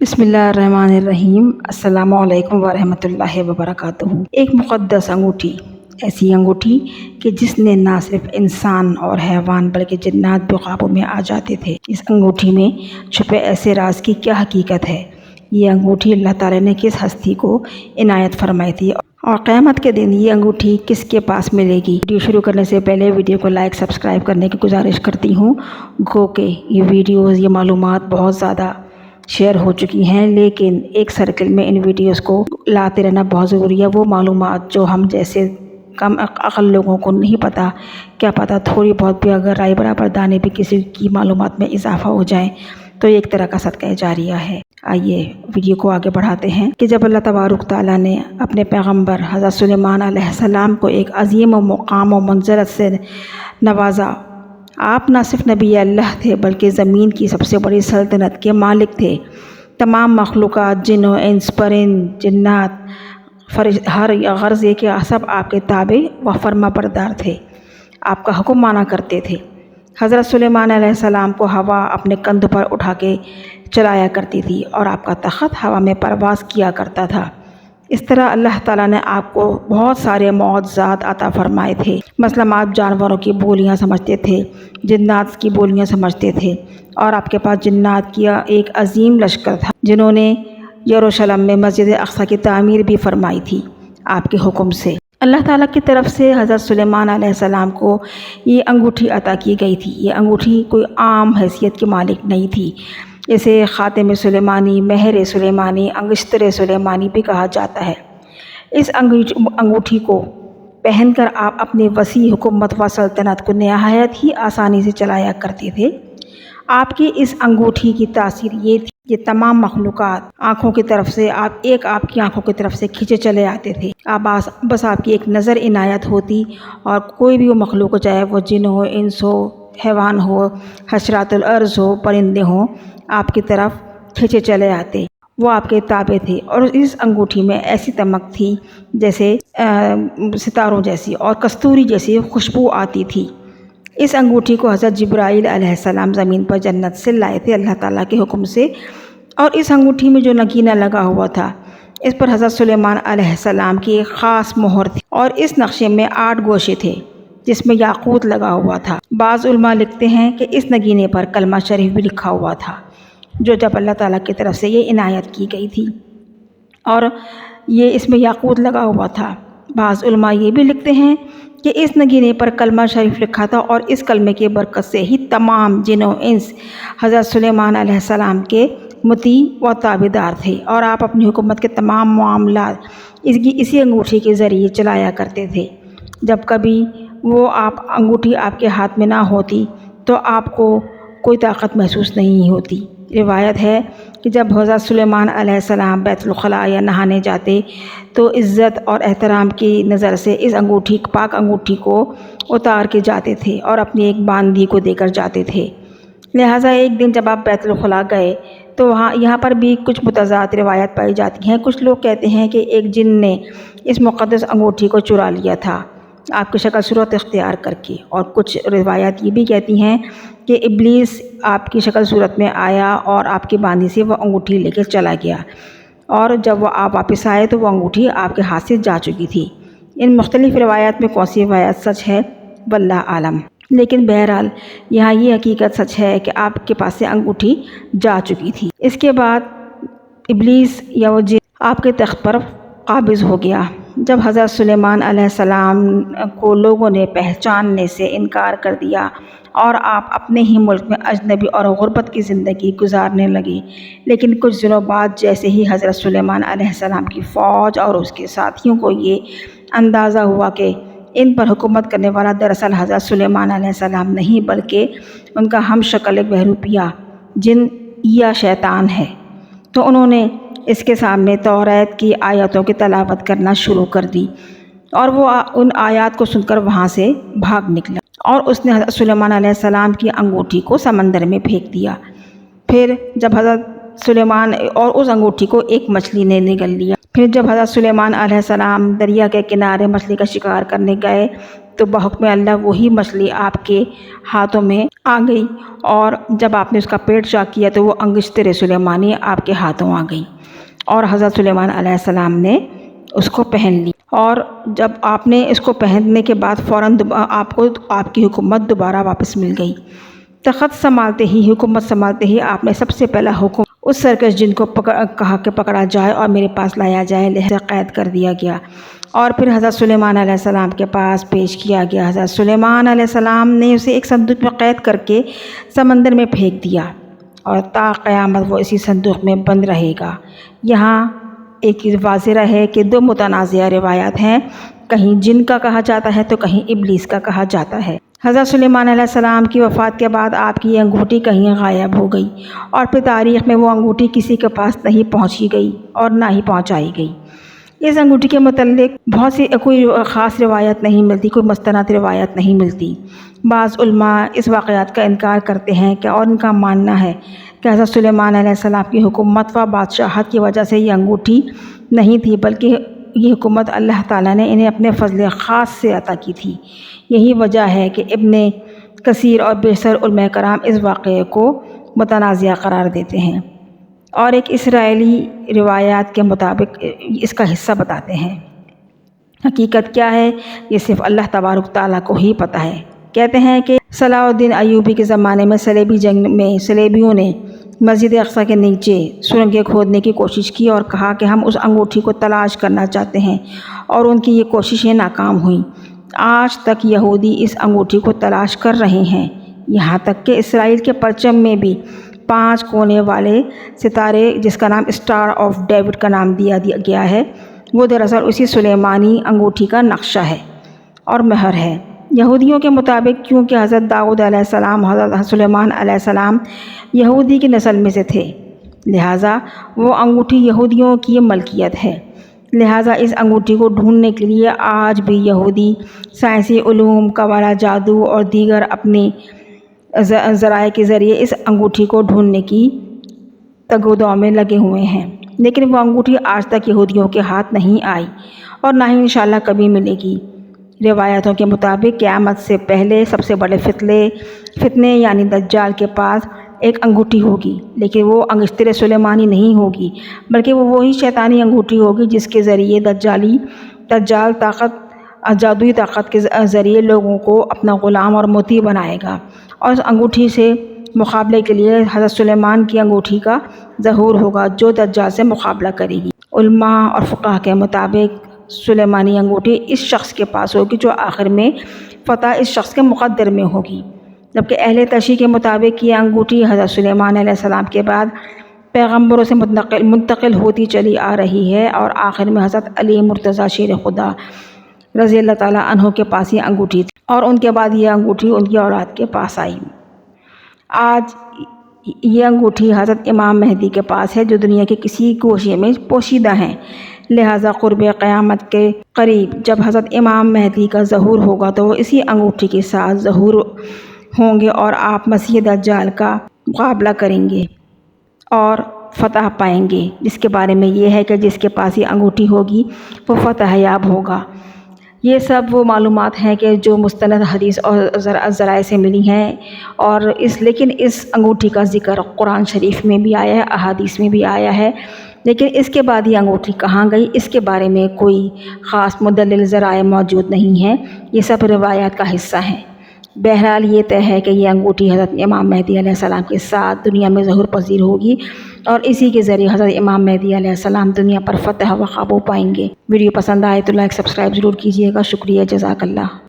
بسم اللہ الرحمن الرحیم السلام علیکم ورحمۃ اللہ وبرکاتہ ایک مقدس انگوٹھی، ایسی انگوٹھی کہ جس نے نہ صرف انسان اور حیوان بلکہ جنات بھی قابو میں آ جاتے تھے۔ اس انگوٹھی میں چھپے ایسے راز کی کیا حقیقت ہے؟ یہ انگوٹھی اللہ تعالیٰ نے کس ہستی کو عنایت فرمائی تھی؟ اور قیامت کے دن یہ انگوٹھی کس کے پاس ملے گی؟ ویڈیو شروع کرنے سے پہلے ویڈیو کو لائک، سبسکرائب کرنے کی گزارش کرتی ہوں۔ گو کہ یہ ویڈیوز، یہ معلومات بہت زیادہ شیئر ہو چکی ہیں، لیکن ایک سرکل میں ان ویڈیوز کو لاتے رہنا بہت ضروری ہے۔ وہ معلومات جو ہم جیسے کم عقل لوگوں کو نہیں پتہ کیا پتہ تھوڑی بہت بھی اگر رائے برابر دانے بھی کسی کی معلومات میں اضافہ ہو جائیں تو ایک طرح کا صدقہ جاریہ ہے۔ آئیے ویڈیو کو آگے بڑھاتے ہیں کہ جب اللہ تبارک تعالیٰ نے اپنے پیغمبر حضرت سلیمان علیہ السلام کو ایک عظیم و مقام و منظرت سے نوازا آپ نہ صرف نبی اللہ تھے بلکہ زمین کی سب سے بڑی سلطنت کے مالک تھے۔ تمام مخلوقات، جن و انس پرند جنات، فرش، ہر غرض یہ کہ سب آپ کے تابع و فرما بردار تھے۔ آپ کا حکم مانا کرتے تھے۔ حضرت سلیمان علیہ السلام کو ہوا اپنے کندھ پر اٹھا کے چلایا کرتی تھی اور آپ کا تخت ہوا میں پرواز کیا کرتا تھا۔ اس طرح اللہ تعالیٰ نے آپ کو بہت سارے معجزات عطا فرمائے تھے۔ مثلاً آپ جانوروں کی بولیاں سمجھتے تھے، جنات کی بولیاں سمجھتے تھے اور آپ کے پاس جنات کیا ایک عظیم لشکر تھا، جنہوں نے یروشلم میں مسجد اقصیٰ کی تعمیر بھی فرمائی تھی آپ کے حکم سے۔ اللہ تعالیٰ کی طرف سے حضرت سلیمان علیہ السلام کو یہ انگوٹھی عطا کی گئی تھی۔ یہ انگوٹھی کوئی عام حیثیت کی مالک نہیں تھی۔ اسے خاتم سلیمانی، مہر سلیمانی، انگشتر سلیمانی بھی کہا جاتا ہے۔ اس انگوٹھی کو پہن کر آپ اپنی وسیع حکومت و سلطنت کو نہایت ہی آسانی سے چلایا کرتے تھے۔ آپ کی اس انگوٹھی کی تاثیر یہ تھی کہ تمام مخلوقات آنکھوں کی طرف سے، آپ ایک آپ کی آنکھوں کی طرف سے کھینچے چلے آتے تھے۔ آپ بس آپ کی ایک نظر عنایت ہوتی اور کوئی بھی وہ مخلوق ہو چاہے وہ جن ہو، انس ہو حیوان ہو، حشرات العرض ہو، پرندے ہوں، آپ کی طرف کھینچے چلے آتے۔ وہ آپ کے تابع تھے اور اس انگوٹھی میں ایسی تمک تھی جیسے ستاروں جیسی اور کستوری جیسی خوشبو آتی تھی۔ اس انگوٹھی کو حضرت جبرائیل علیہ السلام زمین پر جنت سے لائے تھے، اللہ تعالیٰ کے حکم سے۔ اور اس انگوٹھی میں جو نگینہ لگا ہوا تھا، اس پر حضرت سلیمان علیہ السلام کی ایک خاص مہر تھی۔ اور اس نقشے میں آٹھ گوشے تھے۔ جس میں یاقوت لگا ہوا تھا۔ بعض علماء لکھتے ہیں کہ اس نگینے پر کلمہ شریف بھی لکھا ہوا تھا، جو جب اللہ تعالیٰ کی طرف سے یہ عنایت کی گئی تھی۔ اور یہ اس میں یاقوت لگا ہوا تھا۔ بعض علماء یہ بھی لکھتے ہیں کہ اس نگینے پر کلمہ شریف لکھا تھا اور اس کلمے کے برکت سے ہی تمام جن و انس حضرت سلیمان علیہ السلام کے متی و تابدار تھے۔ اور آپ اپنی حکومت کے تمام معاملات اس کی اسی انگوٹھی کے ذریعے چلایا کرتے تھے۔ جب کبھی وہ آپ انگوٹھی آپ کے ہاتھ میں نہ ہوتی تو آپ کو کوئی طاقت محسوس نہیں ہوتی۔ روایت ہے کہ جب حضرت سلیمان علیہ السلام بیت الخلاء یا نہانے جاتے تو عزت اور احترام کی نظر سے اس انگوٹھی، پاک انگوٹھی کو اتار کے جاتے تھے اور اپنی ایک باندھی کو دے کر جاتے تھے۔ لہٰذا ایک دن جب آپ بیت الخلاء گئے تو وہاں، یہاں پر بھی کچھ متضاد روایت پائی جاتی ہیں۔ کچھ لوگ کہتے ہیں کہ ایک جن نے اس مقدس انگوٹھی کو چرا لیا تھا۔ آپ کی شکل صورت اختیار کر کے۔ اور کچھ روایات یہ بھی کہتی ہیں کہ ابلیس آپ کی شکل صورت میں آیا اور آپ کی باندھی سے وہ انگوٹھی لے کے چلا گیا۔ اور جب وہ آپ واپس آئے تو وہ انگوٹھی آپ کے ہاتھ سے جا چکی تھی۔ ان مختلف روایات میں کون سی روایت سچ ہے؟ واللہ عالم۔ لیکن بہرحال یہاں یہ حقیقت سچ ہے کہ آپ کے پاس سے انگوٹھی جا چکی تھی۔ اس کے بعد ابلیس یا وہ جن آپ کے تخت پر قابض ہو گیا۔ جب حضرت سلیمان علیہ السلام کو لوگوں نے پہچاننے سے انکار کر دیا اور آپ اپنے ہی ملک میں اجنبی اور غربت کی زندگی گزارنے لگے، لیکن کچھ دنوں بعد جیسے ہی حضرت سلیمان علیہ السلام کی فوج اور اس کے ساتھیوں کو یہ اندازہ ہوا کہ ان پر حکومت کرنے والا دراصل حضرت سلیمان علیہ السلام نہیں، بلکہ ان کا ہم شکل ایک بہروپیہ جن یا شیطان ہے۔ تو انہوں نے اس کے سامنے توریت کی آیتوں کی تلاوت کرنا شروع کر دی اور وہ ان آیات کو سن کر وہاں سے بھاگ نکلا اور اس نے حضرت سلیمان علیہ السلام کی انگوٹھی کو سمندر میں پھینک دیا۔ پھر جب حضرت سلیمان اور اس انگوٹھی کو ایک مچھلی نے نگل لیا، پھر جب حضرت سلیمان علیہ السلام دریا کے کنارے مچھلی کا شکار کرنے گئے، تو بحکم اللہ وہی مچھلی آپ کے ہاتھوں میں آ گئی اور جب آپ نے اس کا پیٹ چاک کیا تو وہ انگشتر سلیمانی آپ کے ہاتھوں آ گئی۔ اور حضرت سلیمان علیہ السلام نے اس کو پہن لی۔ اور جب آپ نے اس کو پہننے کے بعد فوراً آپ کو آپ کی حکومت دوبارہ واپس مل گئی۔ تخت سنبھالتے ہی، حکومت سنبھالتے ہی آپ نے سب سے پہلا حکم اس سرکش جن کو پکڑ کہا کہ پکڑا جائے اور میرے پاس لایا جائے، لہذا قید کر دیا گیا۔ اور پھر حضرت سلیمان علیہ السلام کے پاس پیش کیا گیا۔ حضرت سلیمان علیہ السلام نے اسے ایک صندوق میں قید کر کے سمندر میں پھینک دیا۔ اور تا قیامت وہ اسی صندوق میں بند رہے گا۔ یہاں ایک واضح رہے کہ دو متنازعہ روایات ہیں۔ کہیں جن کا کہا جاتا ہے تو کہیں ابلیس کا کہا جاتا ہے۔ حضرت سلیمان علیہ السلام کی وفات کے بعد آپ کی یہ انگوٹھی کہیں غائب ہو گئی اور پھر تاریخ میں وہ انگوٹھی کسی کے پاس نہیں پہنچی گئی اور نہ ہی پہنچائی گئی۔ اس انگوٹھی کے متعلق بہت سی کوئی خاص روایت نہیں ملتی، کوئی مستند روایت نہیں ملتی۔ بعض علماء اس واقعات کا انکار کرتے ہیں کہ اور ان کا ماننا ہے کہ حضرت سلیمان علیہ السلام کی حکومت و بادشاہت کی وجہ سے یہ انگوٹھی نہیں تھی، بلکہ یہ حکومت اللہ تعالیٰ نے انہیں اپنے فضل خاص سے عطا کی تھی۔ یہی وجہ ہے کہ ابن کثیر اور بیشتر علماء کرام اس واقعے کو متنازعہ قرار دیتے ہیں۔ اور ایک اسرائیلی روایات کے مطابق اس کا حصہ بتاتے ہیں۔ حقیقت کیا ہے، یہ صرف اللہ تبارک تعالیٰ کو ہی پتہ ہے۔ کہتے ہیں کہ صلاح الدین ایوبی کے زمانے میں سلیبی جنگ میں سلیبیوں نے مسجد اقصیٰ کے نیچے سرنگیں کھودنے کی کوشش کی اور کہا کہ ہم اس انگوٹھی کو تلاش کرنا چاہتے ہیں اور ان کی یہ کوششیں ناکام ہوئیں۔ آج تک یہودی اس انگوٹھی کو تلاش کر رہے ہیں۔ یہاں تک کہ اسرائیل کے پرچم میں بھی پانچ کونے والے ستارے جس کا نام اسٹار آف ڈیوڈ کا نام دیا دیا گیا ہے، وہ دراصل اسی سلیمانی انگوٹھی کا نقشہ ہے اور مہر ہے۔ یہودیوں کے مطابق کیونکہ حضرت داؤد علیہ السلام، حضرت سلیمان علیہ السلام یہودی کی نسل میں سے تھے۔ لہٰذا وہ انگوٹھی یہودیوں کی ملکیت ہے۔ لہٰذا اس انگوٹھی کو ڈھونڈنے کے لیے آج بھی یہودی سائنسی علوم قوالا جادو اور دیگر اپنے ذرائع کے ذریعے اس انگوٹھی کو ڈھونڈنے کی تگودوں میں لگے ہوئے ہیں۔ لیکن وہ انگوٹھی آج تک یہودیوں کے ہاتھ نہیں آئی اور نہ ہی انشاءاللہ کبھی ملے گی۔ روایتوں کے مطابق قیامت سے پہلے سب سے بڑے فتلے، فتنے یعنی دجال کے پاس ایک انگوٹھی ہوگی، لیکن وہ انگشتر سلیمانی نہیں ہوگی، بلکہ وہ وہی شیطانی انگوٹھی ہوگی جس کے ذریعے دجالی، دجال طاقت، جادوئی طاقت کے ذریعے لوگوں کو اپنا غلام اور موتی بنائے گا۔ اور اس انگوٹھی سے مقابلے کے لیے حضرت سلیمان کی انگوٹھی کا ظہور ہوگا جو دجال سے مقابلہ کرے گی۔ علماء اور فقہ کے مطابق سلیمانی انگوٹھی اس شخص کے پاس ہوگی جو آخر میں فتح اس شخص کے مقدر میں ہوگی۔ جبکہ اہل تشیح کے مطابق یہ انگوٹھی حضرت سلیمان علیہ السلام کے بعد پیغمبروں سے منتقل منتقل ہوتی چلی آ رہی ہے اور آخر میں حضرت علی مرتضیٰ شیر خدا رضی اللہ تعالیٰ عنہ کے پاس یہ انگوٹھی تھی اور ان کے بعد یہ انگوٹھی ان کی اولاد کے پاس آئی۔ آج یہ انگوٹھی حضرت امام مہدی کے پاس ہے جو دنیا کے کسی گوشے میں پوشیدہ ہیں۔ لہٰذا قرب قیامت کے قریب جب حضرت امام مہدی کا ظہور ہوگا تو وہ اسی انگوٹھی کے ساتھ ظہور ہوں گے اور آپ مسیح دجال کا مقابلہ کریں گے اور فتح پائیں گے۔ جس کے بارے میں یہ ہے کہ جس کے پاس یہ انگوٹھی ہوگی، وہ فتح یاب ہوگا۔ یہ سب وہ معلومات ہیں کہ جو مستند حدیث اور ذرائع سے ملی ہیں اور اس لیکن اس انگوٹھی کا ذکر قرآن شریف میں بھی آیا ہے، احادیث میں بھی آیا ہے۔ لیکن اس کے بعد یہ انگوٹھی کہاں گئی؟ اس کے بارے میں کوئی خاص مدلل ذرائع موجود نہیں ہیں۔ یہ سب روایات کا حصہ ہیں۔ بہرحال یہ طے ہے کہ یہ انگوٹھی حضرت امام مہدی علیہ السلام کے ساتھ دنیا میں ظہور پذیر ہوگی اور اسی کے ذریعے حضرت امام مہدی علیہ السلام دنیا پر فتح و قابو پائیں گے۔ ویڈیو پسند آئے تو لائک، سبسکرائب ضرور کیجیے گا۔ شکریہ، جزاک اللہ۔